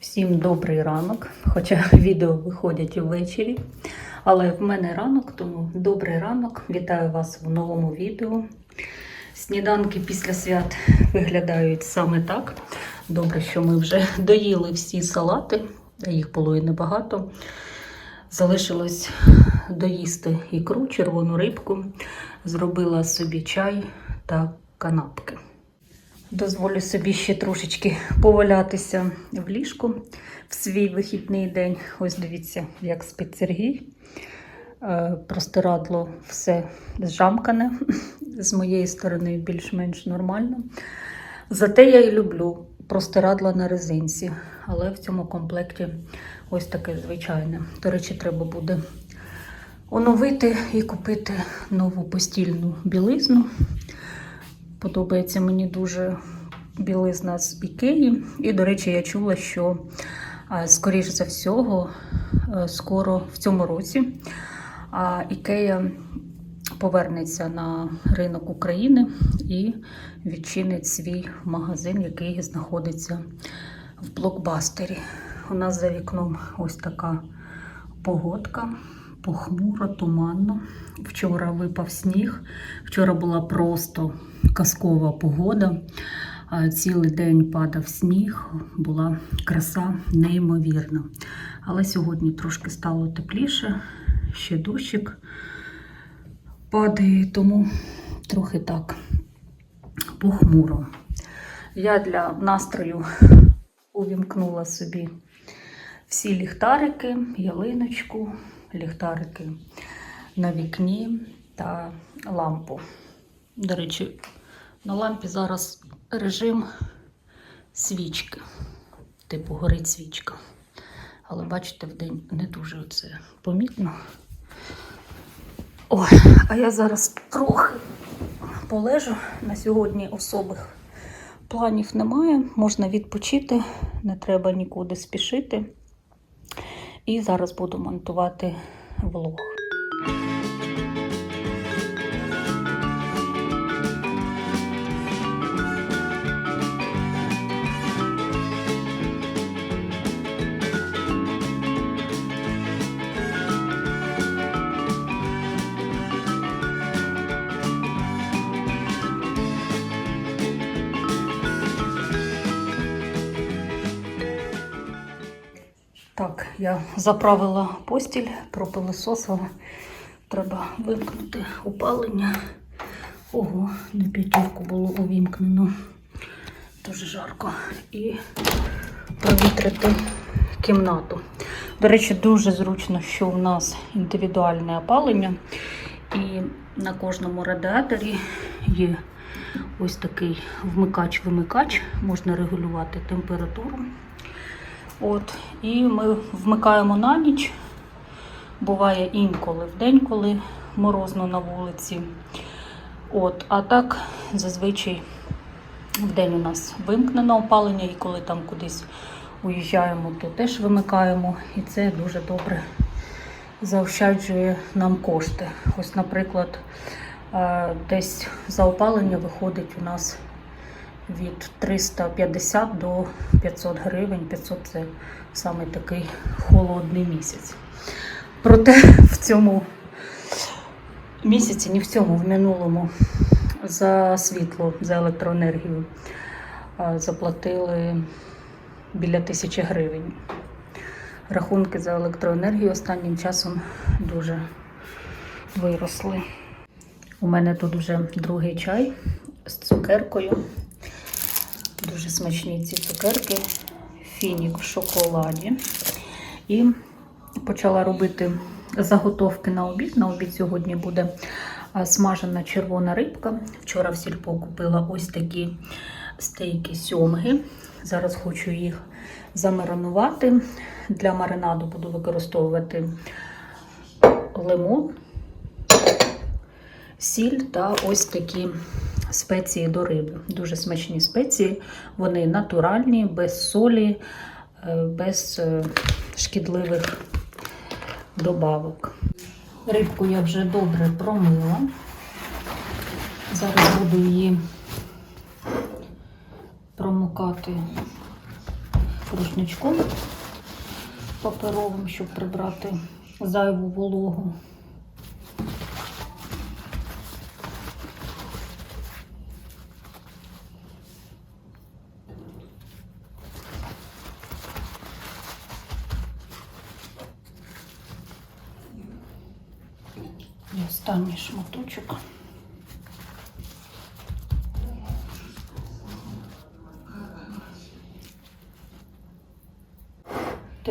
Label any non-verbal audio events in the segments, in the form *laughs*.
Всім добрий ранок, хоча *laughs* відео виходять ввечері. Але в мене ранок, тому добрий ранок. Вітаю вас в новому відео. Сніданки після свят виглядають саме так. Добре, що ми вже *laughs* доїли всі салати, їх було і небагато. Залишилось доїсти ікру, червону рибку, зробила собі чай та канапки. Дозволю собі ще трошечки повалятися в ліжку в свій вихідний день. Ось дивіться, як спить Сергій. Е, Простирадло все зжамкане, *laughs* з моєї сторони більш-менш нормально. Зате я і люблю простирадла на резинці, але в цьому комплекті ось таке звичайне. До речі, треба буде оновити і купити нову постільну білизну. Подобається мені дуже білизна з Ікеї. І, до речі, я чула, що, скоріш за всього, е, скоро в цьому році Ікея повернеться на ринок України і відчинить свій магазин, який знаходиться в блокбастері. У нас за вікном ось така погодка. Похмуро, туманно. Вчора випав сніг. Вчора була просто казкова погода. Цілий день падав сніг, була краса неймовірна. Але сьогодні трошки стало тепліше, ще дощик падає, тому трохи так похмуро. Я для настрою увімкнула собі всі ліхтарики, ялиночку, ліхтарики на вікні та лампу. До речі, на лампі зараз режим свічки. Типу горить свічка. Але бачите, вдень не дуже це помітно. Ой, а я зараз трохи полежу. На сьогодні особих планів немає. Можна відпочити, не треба нікуди спішити. І зараз буду монтувати влог. Я заправила постіль, пропилососила. Треба вимкнути опалення. Ого, на п'ятірку було увімкнено. Дуже жарко. І провітрити кімнату. До речі, дуже зручно, що у нас індивідуальне опалення. І на кожному радіаторі є ось такий вмикач-вимикач. Можна регулювати температуру. От, і ми вмикаємо на ніч. Буває інколи в день, коли морозно на вулиці. От, а так зазвичай в день у нас вимкнено опалення, і коли там кудись уїжджаємо, то теж вимикаємо. І це дуже добре заощаджує нам кошти. Ось, наприклад, е, десь за опалення виходить у нас від 350 до 500 гривень. 500 це саме такий холодний місяць. Проте в цьому місяці, ні в цьому, в минулому, за світло, за електроенергію заплатили біля тисячі гривень. Рахунки за електроенергію останнім часом дуже виросли. У мене тут вже другий чай з цукеркою. Дуже смачні ці цукерки. Фінік в шоколаді. І почала робити заготовки на обід. На обід сьогодні буде смажена червона рибка. Вчора в сільпо купила ось такі стейки сьомги. Зараз хочу їх замаринувати. Для маринаду буду використовувати лимон, сіль та ось такі спеції до риби. Дуже смачні спеції. Вони натуральні, без солі, е, без е, шкідливих добавок. Рибку я вже добре промила. Зараз буду її промокати рушничком паперовим, щоб прибрати зайву вологу. І останній шматочок.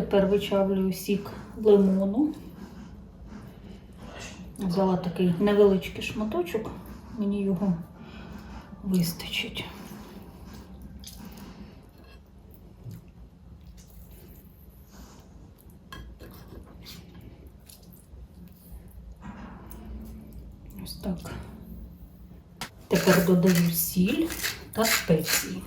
Тепер вичавлюю сік лимону. Взяла такий невеличкий шматочок, мені його вистачить. Ось так. Тепер додаю сіль та спеції.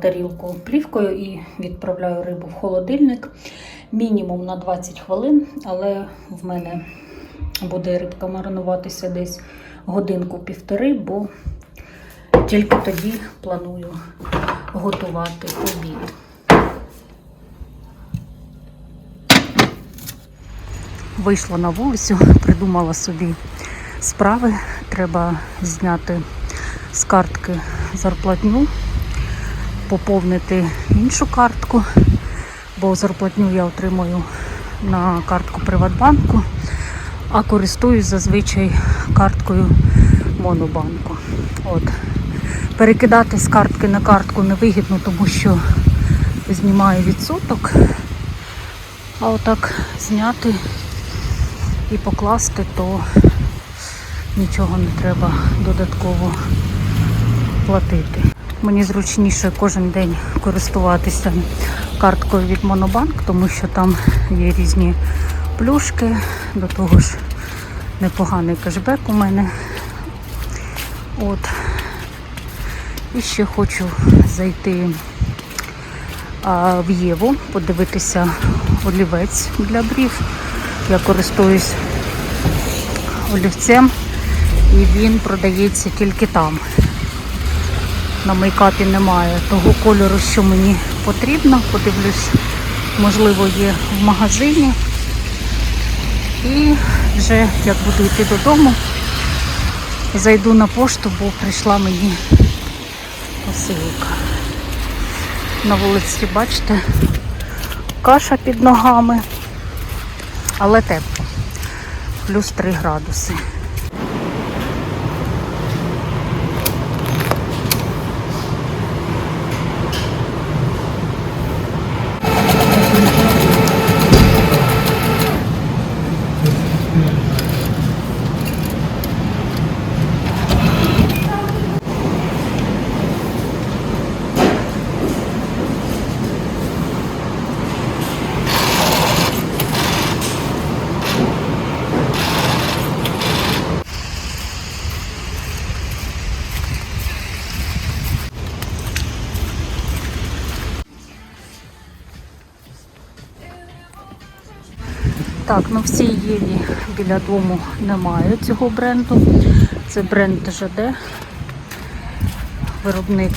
Тарілку плівкою і відправляю рибу в холодильник. Мінімум на 20 хвилин, але в мене буде рибка маринуватися десь годинку-півтори, бо тільки тоді планую готувати обід. Вийшла на вулицю, придумала собі справи. Треба зняти з картки зарплатню, поповнити іншу картку, бо зарплатню я отримую на картку Приватбанку, а користуюсь зазвичай карткою Монобанку. От. Перекидати з картки на картку невигідно, тому що знімає відсоток. А отак зняти і покласти, то нічого не треба додатково платити. Мені зручніше кожен день користуватися карткою від Монобанк, тому що там є різні плюшки, до того ж непоганий кешбек у мене. От. І ще хочу зайти а, в Єву, подивитися олівець для брів. Я користуюсь олівцем і він продається тільки там. На мейкапі немає того кольору, що мені потрібно. Подивлюсь, можливо, є в магазині. І вже як буду йти додому, зайду на пошту, бо прийшла мені посилка. На вулиці, бачите, каша під ногами, але тепло. Плюс 3 градуси. Так, ну в цій Єві біля дому немає цього бренду. Це бренд ЖД, виробник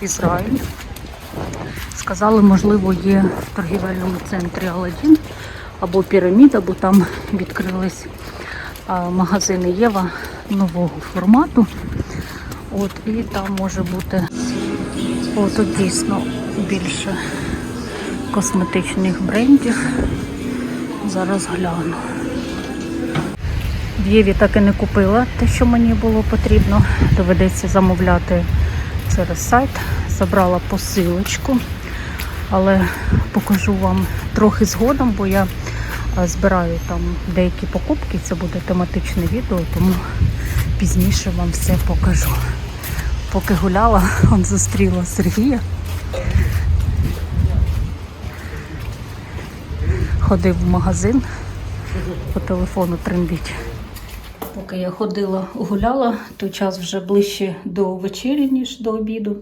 Ізраїль. Сказали, можливо, є в торгівельному центрі Аладдін або Піраміда, бо там відкрились магазини Єва нового формату. От, і там може бути о, тут дійсно більше косметичних брендів. Зараз гляну. В Єві так і не купила те, що мені було потрібно. Доведеться замовляти через сайт. Забрала посилочку, але покажу вам трохи згодом, бо я е, збираю там деякі покупки. Це буде тематичне відео, тому пізніше вам все покажу. Поки гуляла, *laughs* он зустріла Сергія. Ходив в магазин, по телефону трендить. Поки я ходила, гуляла, то час вже ближче до вечері, ніж до обіду.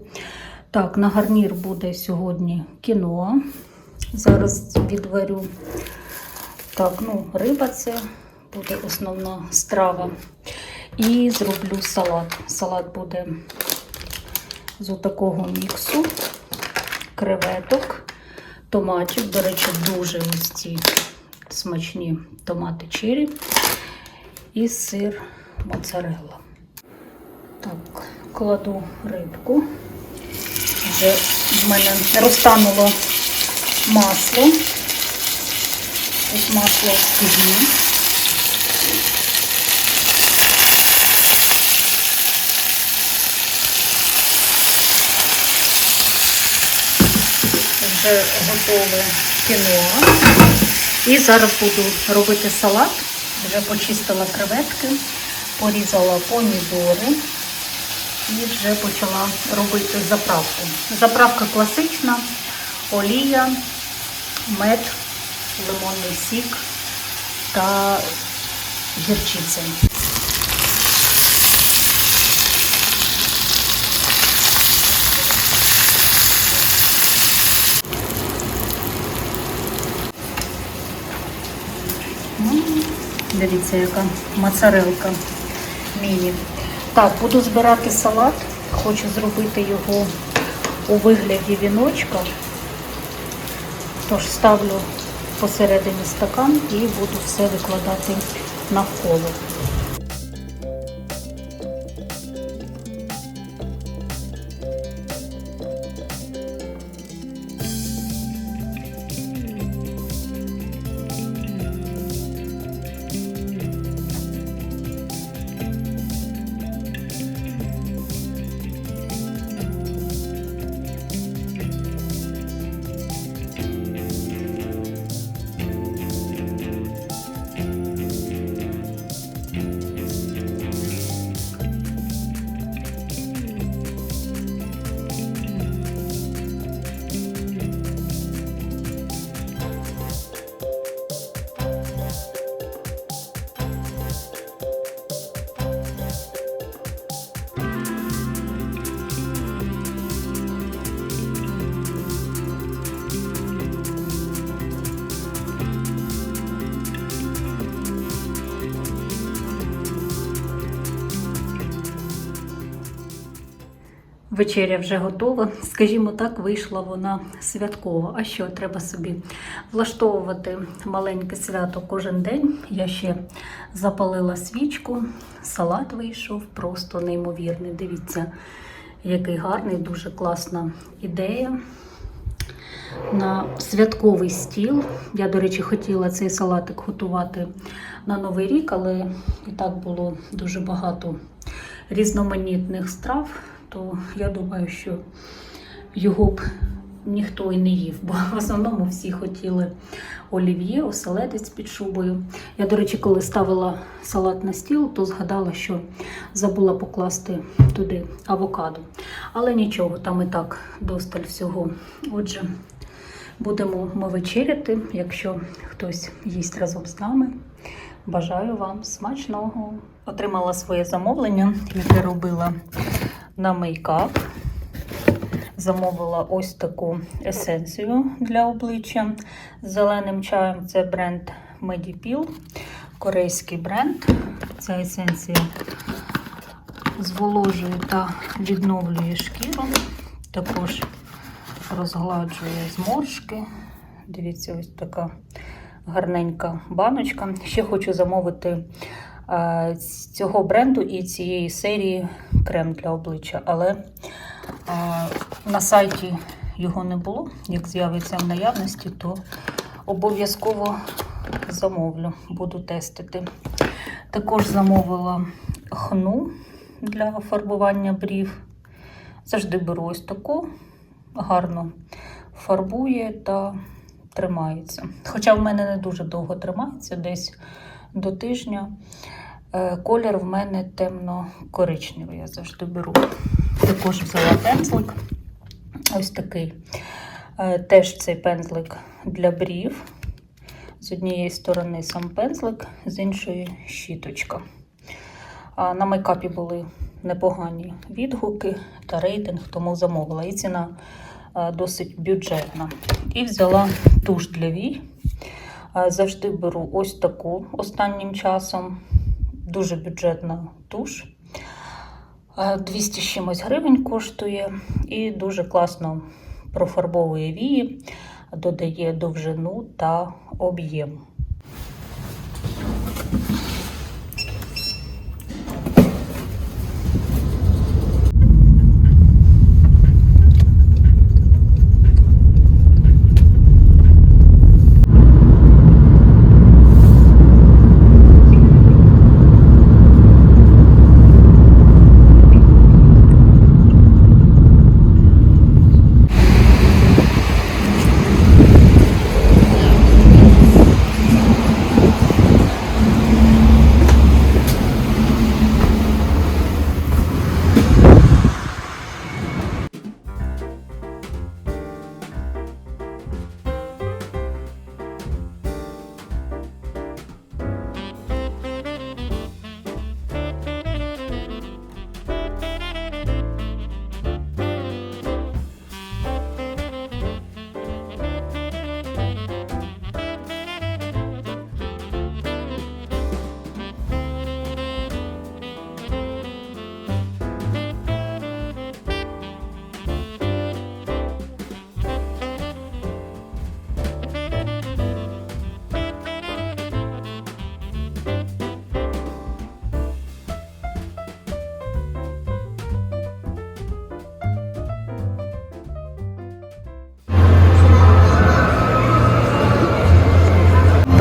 Так, на гарнір буде сьогодні кіно. Зараз відварю. Так, ну, риба це буде основна страва. І зроблю салат. Салат буде з такого міксу, креветок, томатів. До речі, дуже ось смачні томати черрі і сир моцарелла. Так, кладу рибку. Вже в мене розтануло масло. Ось масло в киді. Вже готове кіно. І зараз буду робити салат. Вже почистила креветки, порізала помідори і вже почала робити заправку. Заправка класична, олія, мед, лимонний сік та гірчиця. Дивіться, яка моцарелка міні. Так, буду збирати салат. Хочу зробити його у вигляді віночка. Тож ставлю посередині стакан і буду все викладати навколо. Вечеря вже готова. Скажімо так, вийшла вона святкова. А що треба собі влаштовувати маленьке свято кожен день? Я ще запалила свічку, салат вийшов, просто неймовірний. Дивіться, який гарний, дуже класна ідея. На святковий стіл. Я, до речі, хотіла цей салатик готувати на Новий рік, але і так було дуже багато різноманітних страв то я думаю, що його б ніхто і не їв, бо в основному всі хотіли олів'є, оселедець під шубою. Я, до речі, коли ставила салат на стіл, то згадала, що забула покласти туди авокадо. Але нічого, там і так досталь всього. Отже, будемо ми вечеряти, якщо хтось їсть разом з нами. Бажаю вам смачного! Отримала своє замовлення, яке робила на мейкап. Замовила ось таку есенцію для обличчя з зеленим чаєм. Це бренд Medipil, корейський бренд. Ця есенція зволожує та відновлює шкіру, також розгладжує зморшки. Дивіться, ось така гарненька баночка. Ще хочу замовити цього бренду і цієї серії крем для обличчя, але е, на сайті його не було. Як з'явиться в наявності, то обов'язково замовлю, буду тестити. Також замовила хну для фарбування брів. Завжди беру ось таку, гарно фарбує та тримається. Хоча в мене не дуже довго тримається, десь до тижня. Е, Колір в мене темно-коричневий, я завжди беру. Також взяла пензлик. Ось такий. Е, Теж цей пензлик для брів. З однієї сторони сам пензлик, з іншої щіточка. На мейкапі були непогані відгуки та рейтинг, тому замовила. І ціна е, досить бюджетна. І взяла туш для вій. Е, Завжди беру ось таку останнім часом. Дуже бюджетна туш. Е, 200 з чимось гривень коштує і дуже класно профарбовує вії, додає довжину та об'єм.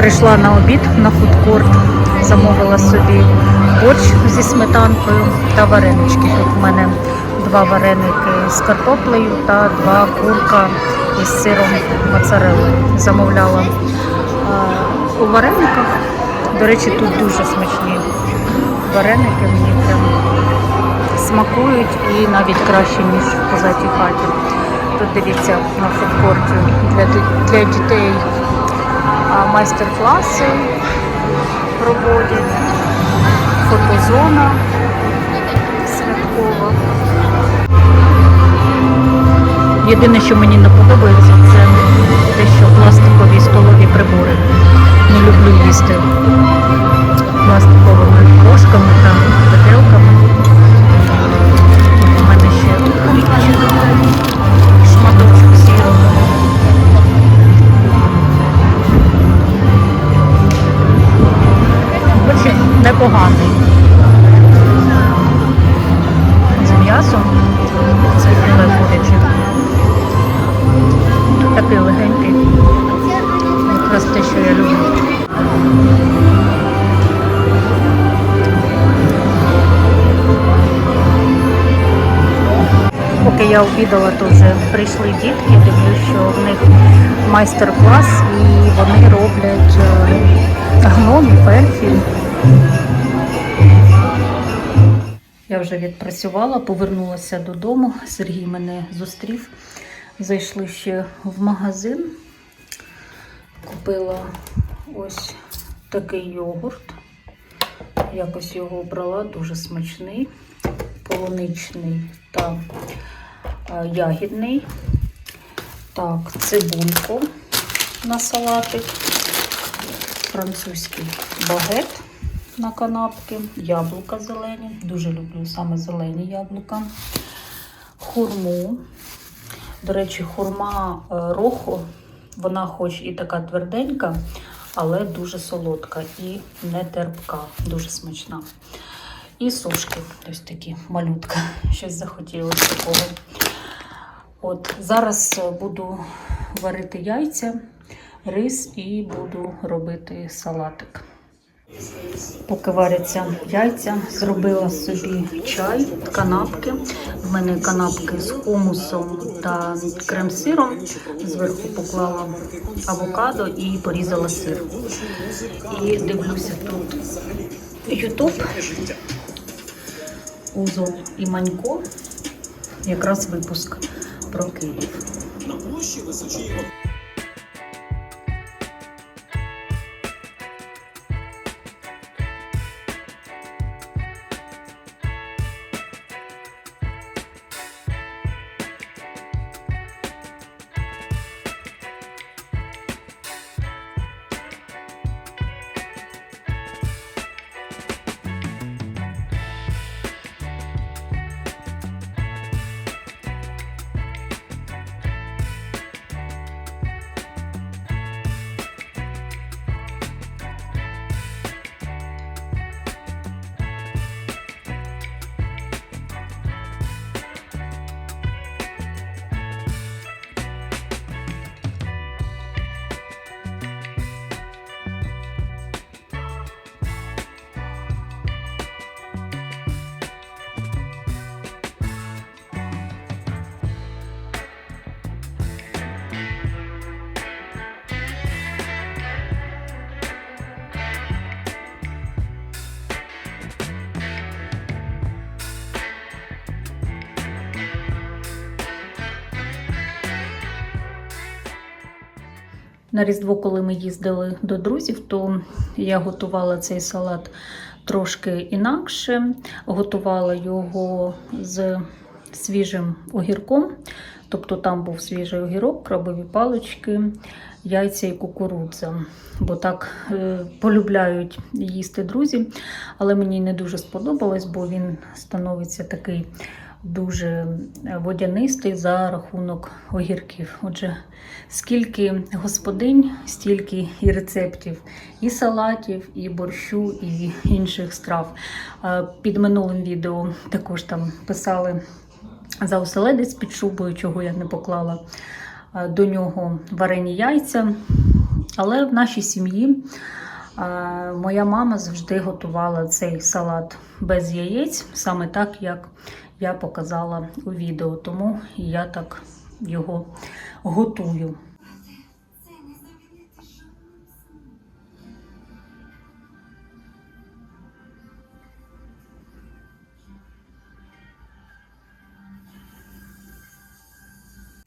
Прийшла на обід на фудкорт, замовила собі борщ зі сметанкою та варенички. Тут в мене два вареники з картоплею та два курка із сиром моцареллою. Замовляла а, у варениках. До речі, тут дуже смачні вареники, мені прям смакують і навіть краще, ніж в позатій хаті. Тут дивіться на фудкорті для, для дітей майстер-класи проводять, фотозона святкова. Єдине, що мені не подобається, це те, що пластикові столові прибори. Не люблю їсти пластиковими ложками та виделками. Тут у мене ще непоганий. З м'ясом це філе куряче. Такий легенький. Якраз те, що я люблю. Поки я обідала, то вже прийшли дітки. Дивлюсь, що в них майстер-клас і вони роблять е, гномів, ельфів. Вже відпрацювала, повернулася додому. Сергій мене зустрів. Зайшли ще в магазин. Купила ось такий йогурт. Якось його обрала, дуже смачний, полуничний та е, ягідний. Так, цибульку на салатик, французький багет на канапки, яблука зелені. Дуже люблю саме зелені яблука, хурму. До речі, хурма е, рохо, вона хоч і така тверденька, але дуже солодка і не терпка, дуже смачна. І сушки, ось такі малютка. Щось захотілося такого. От зараз е, буду варити яйця, рис і буду робити салатик. Поки варяться яйця, зробила собі чай, канапки. В мене канапки з хумусом та крем-сиром. Зверху поклала авокадо і порізала сир. І дивлюся тут Ютуб. Узол і Манько. Якраз випуск про Київ. На Різдво, коли ми їздили до друзів, то я готувала цей салат трошки інакше. Готувала його з свіжим огірком. Тобто там був свіжий огірок, крабові палички, яйця і кукурудза. Бо так е, полюбляють їсти друзі. Але мені не дуже сподобалось, бо він становиться такий дуже водянистий за рахунок огірків. Отже, скільки господинь, стільки і рецептів, і салатів, і борщу, і інших страв. Е, Під минулим відео також там писали за оселедець під шубою, чого я не поклала е, до нього варені яйця. Але в нашій сім'ї е, моя мама завжди готувала цей салат без яєць, саме так, як я показала у відео. Тому я так його готую.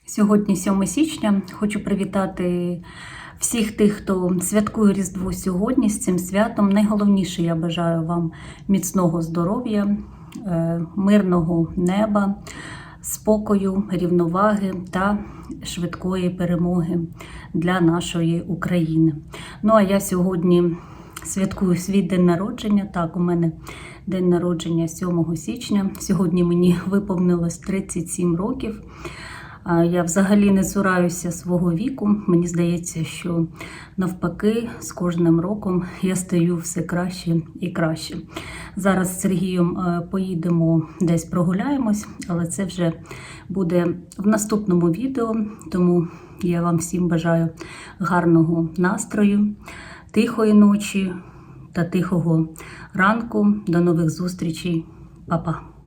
Сьогодні 7 січня. Хочу привітати всіх тих, хто святкує Різдво сьогодні з цим святом. Найголовніше я бажаю вам міцного здоров'я, мирного неба, спокою, рівноваги та швидкої перемоги для нашої України. Ну а я сьогодні святкую свій день народження. Так, у мене день народження 7 січня. Сьогодні мені виповнилось 37 років. Я взагалі не цураюся свого віку. Мені здається, що навпаки, з кожним роком я стаю все краще і краще. Зараз з Сергієм е, поїдемо десь прогуляємось, але це вже буде в наступному відео. Тому я вам всім бажаю гарного настрою, тихої ночі та тихого ранку. До нових зустрічей, Па-па!